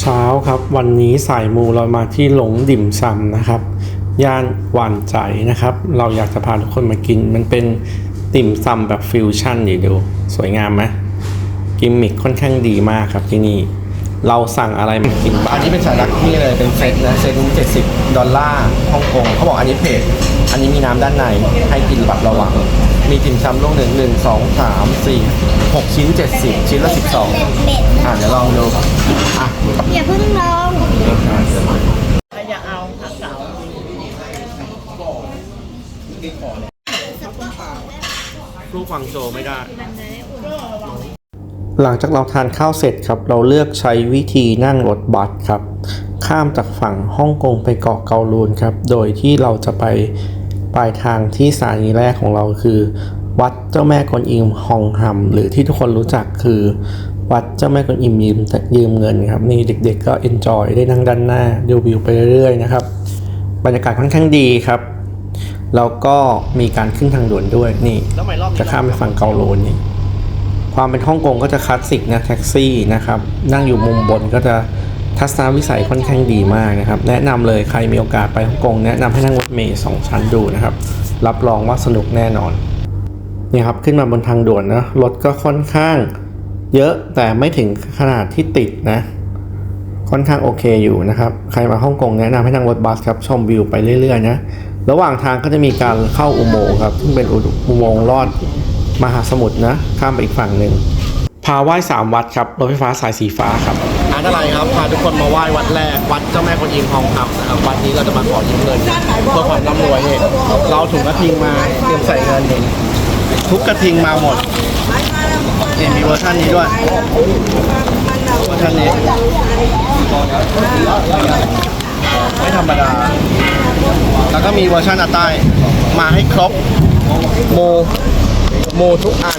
เช้าครับวันนี้สายมูเรามาที่หลงดิ่มซำนะครับ ย่านหวานใจนะครับ เราอยากจะพาทุกคนมากิน มันเป็นติ่มซำแบบฟิวชั่นอยู่ดู สวยงามไหมกิมมิคค่อนข้างดีมากครับที่นี่ เราสั่งอะไรมากินบ้าอังนนี้เป็นสายลักที่เลยเป็นเซตนะเซตนี้70ดอลลาร์ฮ่องกงเขาบอกอันนี้เพจอันนี้มีน้ำด้านในให้กินแบบระวังมีติ่มซำลูกหนึ่งหนึ่งสองสามสี่หกชิ้น70ชิ้นละ12อะเดี๋ยวลองดูอะอย่าเพิ่งลงใครอยากเอาผักเก๋าลูกฟังโจไม่ได้ หลังจากเราทานข้าวเสร็จครับ เราเลือกใช้วิธีนั่งรถบัสครับ ข้ามจากฝั่งฮ่องกงไปเกาะเกาลูนครับ โดยที่เราจะไปปลายทางที่สถานีแรกของเราคือ วัดเจ้าแม่กวนอิมฮองฮัม หรือที่ทุกคนรู้จักคือ วัดเจ้าแม่กวนอิมยืมยืมเงินครับ นี่เด็กๆก็เอนจอยได้นั่งด้านหน้าดูวิวไปเรื่อยๆนะครับ บรรยากาศค่อนข้างดีครับ แล้วก็มีการขึ้นทางด่วนด้วยนี่จะข้ามไปฝั่งเกาโลนนี่ ความเป็นฮ่องกงก็จะคลาสสิกนะแท็กซี่นะครับ นั่งอยู่มุมบนก็จะทัศนวิสัยค่อนข้างดีมากนะครับ แนะนำเลยใครมีโอกาสไปฮ่องกงแนะนำให้นั่งรถเมล์สองชั้นดูนะครับ รับรองว่าสนุกแน่นอนนี่ครับขึ้นมาบนทางด่วนนะรถก็ค่อนข้างเยอะแต่ไม่ถึงขนาดที่ติดนะ ค่อนข้างโอเคอยู่นะครับ ใครมาฮ่องกงแนะนำให้นั่งรถบัสครับชมวิวไปเรื่อยๆนะระหว่างทางก็จะมีการเข้าอุโมงค์ครับซึ่งเป็นอุโมงค์ลอด มหาสมุทรนะ ข้ามไปอีกฝั่งหนึ่งพาไหว้สามวัดครับรถไฟฟ้าสายสีฟ้าครับอันอะไรครับพาทุกคนมาไหว้วัดแรกวัดเจ้าแม่กวนอิมฮองคำนะครับวัดนี้เราจะมาขอยืมเงินเพื่อความร่ำรวยเนี่ยเราถุงกระทิงมาเตรียมใส่เงินเองทุกกระทิงมาหมดนี่มีเวอร์ชันนี้ด้วยเวอร์ชันนี้ไม่ธรรมดา แล้วก็มีเวอร์ชันอัตใต้มาให้ครบโม โมทุกอัน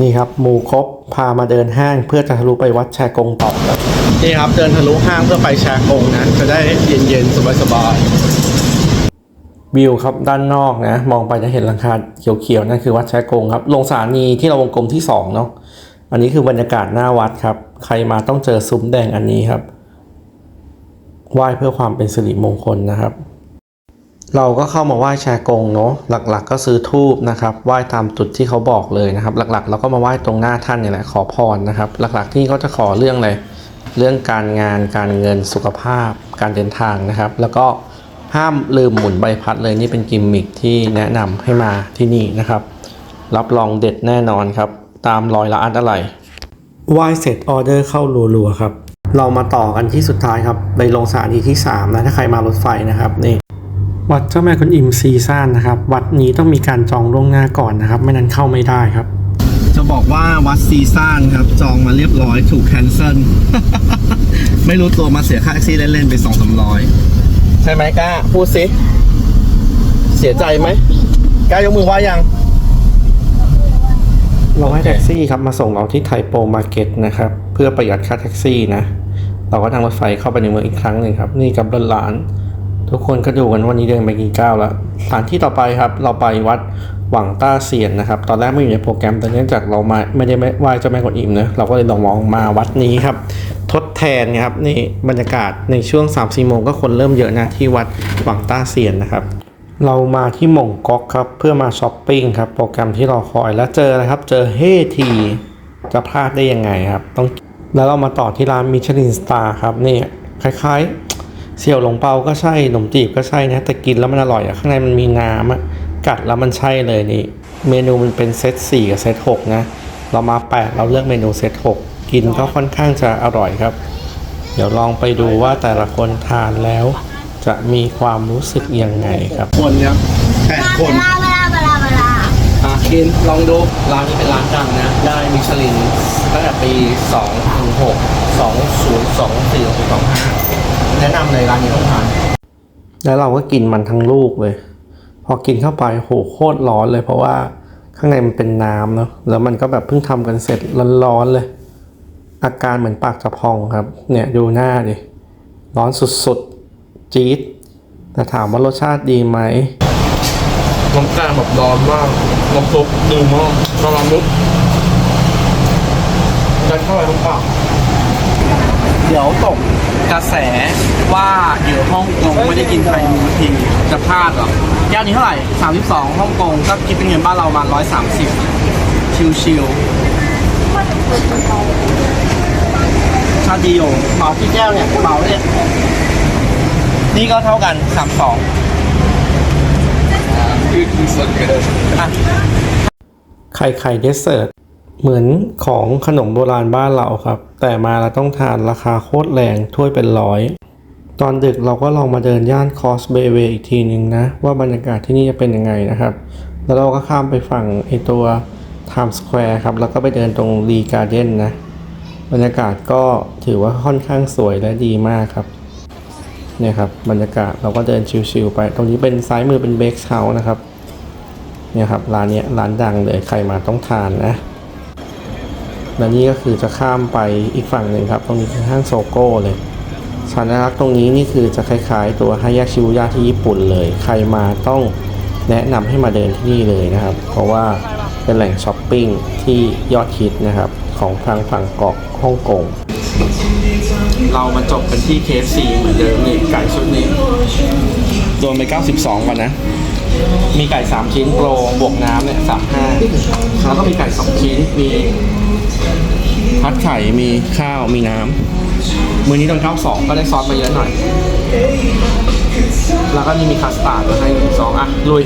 นี่ครับหมูครบพามาเดินห้างเพื่อจะทะลุไปวัดแชกงต่อครับนี่ครับเดินทะลุห้างเพื่อไปแชร์กงนะจะได้เย็นๆสบายวิวครับด้านนอกนะมองไปจะเห็นหลังคาเขียวๆนั่นคือวัดแชกงครับลงสถานีที่เราวงกลมที่สองเนาะอันนี้คือบรรยากาศหน้าวัดครับ ใครมาต้องเจอซุ้มแดงอันนี้ครับ ไหว้เพื่อความเป็นสิริมงคลนะครับ เราก็เข้ามาไหว้แชร์กงเนาะหลักๆ ก็ซื้อทูบนะครับไหว้ตามจุดที่เขาบอกเลยนะครับ หลักๆ เราก็มาไหว้ตรงหน้าท่านเนี่ยแหละขอพรนะครับ หลักๆที่เขาจะขอเรื่องอะไรเรื่องการงานการเงินสุขภาพ การเดินทางนะครับ แล้วก็ห้ามลืมหมุนใบพัดเลยนี่เป็นกิมมิคที่แนะนำให้มาที่นี่นะครับ รับรองเด็ดแน่นอนครับ ตามรอยละอันอะไรไหว้เสร็จออเดอร์เข้ารัวๆครับ เรามาต่อกันที่สุดท้ายครับในลงสถานีที่ 3 นะ ถ้าใครมารถไฟนะครับนี่วัดเจ้าแม่กุนอิมซีซ่านนะครับ วัดนี้ต้องมีการจองล่วงหน้าก่อนนะครับ ไม่นั้นเข้าไม่ได้ครับๆจะบอกว่าวัดซีซ่านครับ จองมาเรียบร้อยถูกแคนเซิลไม่รู้ตัวมาเสียค่าแท็กซี่เล่นๆไปสองสามร้อยใช่ไหมก้าพูดสิเสียใจไหมก้ายกมือไหว้ยังเราให้แท็กซี่ครับมาส่งเราที่ไทโปมาร์เก็ตนะครับ เพื่อประหยัดค่าแท็กซี่นะ เราก็นั่งรถไฟเข้าไปในเมืองอีกครั้งหนึ่งครับ นี่กับร้าน ทุกคนก็ดูกันวันนี้เดินไปกี่ก้าวแล้วสถานที่ต่อไปครับเราไปวัดหวังต้าเซียนนะครับ ตอนแรกไม่อยู่ในโปรแกรมแต่เนื่องจากเรามาไม่ได้ไหว้เจ้าแม่กวนอิมนะเราก็เลยลองมองมาวัดนี้ครับ ทดแทนครับนี่บรรยากาศในช่วง3 4โมงก็คนเริ่มเยอะนะที่วัดหวังต้าเซียนนะครับ เรามาที่หม่งก๊อกครับเพื่อมาช้อปปิ้งครับโปรแกรมที่เรอคอยแล้วเจออะไรครับ เจอเฮทีจะพลาดได้ยังไงครับ ต้อง แล้วเรามาต่อที่ร้านมิชลินสตาร์ครับนี่คล้ายๆ เสี่ยวหลงเปาก็ใช่ขนมจีบก็ใช่นะแต่กินแล้วมันอร่อยอะข้างในมันมีน้ำอะกัดแล้วมันใช่เลยนี่เมนูมันเป็นเซต4กับเซต6นะเรามา 8 เราเลือกเมนูเซต6กินก็ค่อนข้างจะอร่อยครับ เดี๋ยวลองไปดูว่าแต่ละคนทานแล้ว จะมีความรู้สึกยังไงครับ คนครับแปดคน กินลองดูร้านนี้เป็นร้านดังนะ ได้มิชลินตั้งแต่ปี2ถึง6 2 0 2 4 2 2 5 แนะนำเลยร้านนี้ต้องทานแล้วเราก็กินมันทั้งลูกเลย พอกินเข้าไปโหโคตรร้อนเลยเพราะว่าข้างในมันเป็นน้ำเนาะแล้วมันก็แบบเพิ่งทำกันเสร็จร้อนๆเลย อาการเหมือนปากจะพองครับ เนี่ยดูหน้าดิร้อนสุดๆ จี๊ดแต่ถามว่ารสชาติดีไหม น้ำแกงแบบร้อนมากน้ำซุปดีมากกำลังลุกยัดเข้าไปทุกปากเดี๋ยวตกกระแสว่าอยู่ฮ่องกงไม่ได้กินไทยมูทีจะพลาดหรอแก้วนี้เท่าไหร่ 32ฮ่องกงก็คิดเป็นเงินบ้านเราประมา130 ชิวๆชาดีโอเหมาพี่แก้วเนี่ยเหมาเนี่ยนี่ก็เท่ากัน 32 อะไข่ไข่เดสเซอร์ตเหมือนของขนมโบราณบ้านเราครับ แต่มาเราต้องทานราคาโคตรแรงถ้วยเป็นร้อย ตอนดึกเราก็ลองมาเดินย่านคอสเบเวอีกทีนึงนะ ว่าบรรยากาศที่นี่จะเป็นยังไงนะครับ แล้วเราก็ข้ามไปฝั่งไอตัว Times Square ครับ แล้วก็ไปเดินตรงรีการ์เดนนะ บรรยากาศก็ถือว่าค่อนข้างสวยและดีมากครับ เนี่ยครับบรรยากาศเราก็เดินชิลๆไป ตรงนี้เป็นซ้ายมือเป็นเบคเฮาส์นะครับเนี่ยครับร้านเนี้ยร้านดังเลยใครมาต้องทานนะและนี่ก็คือจะข้ามไปอีกฝั่งหนึ่งครับ ตรงนี้คือห้างโซโก้เลยสัญลักษณ์ตรงนี้นี่คือจะคล้ายๆ ตัวฮายาชิวย่าที่ญี่ปุ่นเลย ใครมาต้องแนะนำให้มาเดินที่นี่เลยนะครับ เพราะว่าเป็นแหล่งช้อปปิ้งที่ยอดฮิตนะครับ ของทางฝั่งเกาะฮ่องกง เรามาจบกันที่ KFC เหมือนเดิมนี่ไก่ชุดนี้รวมไป 92ก่อนนะ มีไก่ 3 ชิ้นโปรบวกน้ำเนี่ย35 แล้วก็มีไก่ 2 ชิ้นมีพัดไข่มีข้าวมีน้ำมือนี้โดนข้าวสองก็ได้ซอสมาเยอะหน่อย แล้วก็นี่มีคัสตาร์ดมาให้หนึ่งสองอะ ลุย